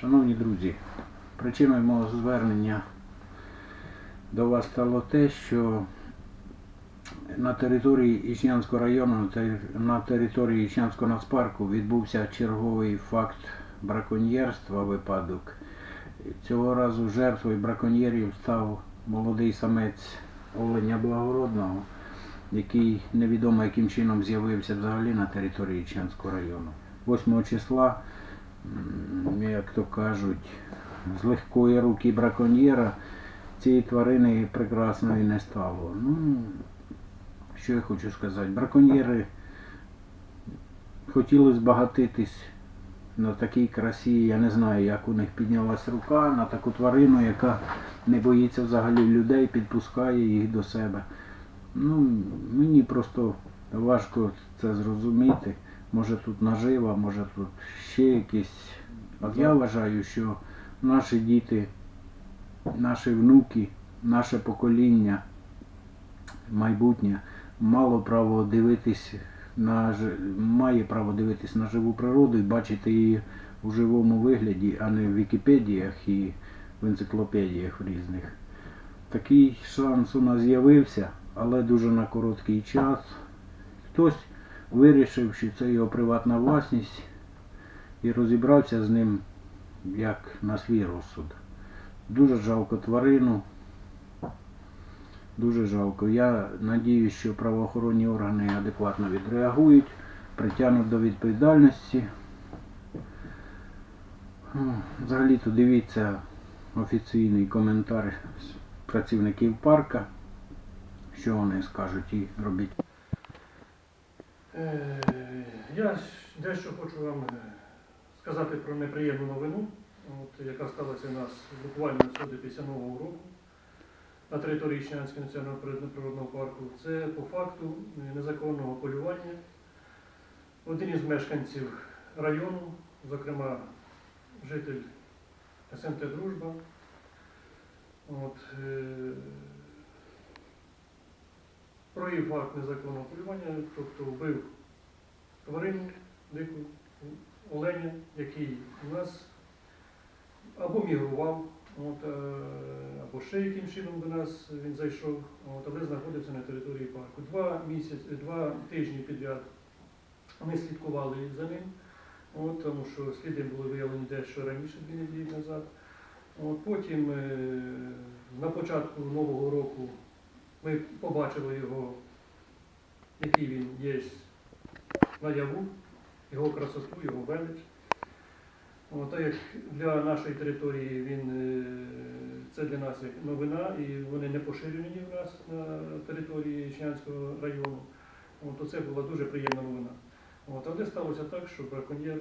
Шановні друзі, причиною мого звернення до вас стало те, що на території Ічнянського району, на території Ічнянського нацпарку відбувся черговий факт браконьєрства випадок. Цього разу жертвою браконьєрів став молодий самець оленя благородного, який невідомо яким чином з'явився взагалі на території Ічнянського району. 8 числа як то кажуть, з легкої руки браконьєра цієї тварини прекрасної не стало. Ну, що я хочу сказати, браконьєри хотіли збагатитись на такій красі, я не знаю, як у них піднялась рука на таку тварину, яка не боїться взагалі людей, підпускає їх до себе. Ну, мені просто важко це зрозуміти. Може тут нажива, може тут ще якісь. От я вважаю, що наші діти, наші внуки, наше покоління, майбутнє мало право дивитись на має право дивитись на живу природу і бачити її у живому вигляді, а не в Вікіпедіях і в енциклопедіях різних. Такий шанс у нас з'явився, але дуже на короткий час. Хтось вирішив, що це його приватна власність і розібрався з ним як на свій розсуд. Дуже жалко тварину. Дуже жалко. Я надіюсь, що правоохоронні органи адекватно відреагують, притягнуть до відповідальності. Ну, Взагалі-то дивіться офіційний коментар працівників парка, що вони скажуть і робіть. Е, Я дещо хочу вам е, сказати про неприємну новину, от, яка сталася у нас буквально сьогодні після Нового року на території Ічнянського національного природного парку. Це по факту е, незаконного полювання. Один із мешканців району, зокрема житель СМТ Дружба, от, провів факт незаконного полювання, тобто вбив тварину дику оленя, який у нас або мігрував, от, е, або ще яким чином до нас він зайшов, от, але знаходився на території парку. Два місяці, два тижні підряд ми слідкували за ним, от, тому що сліди були виявлені дещо раніше, дві неділі назад. От, потім е, на початку Нового року ми побачили його, який він є наяву, його красоту, його велич. Так як для нашої території він, е, це для нас як новина, і вони не поширені в нас на території Ічнянського району. От, то це була дуже приємна новина. От, але сталося так, що браконьєр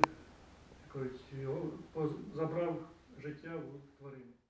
його забрав життя у тварини.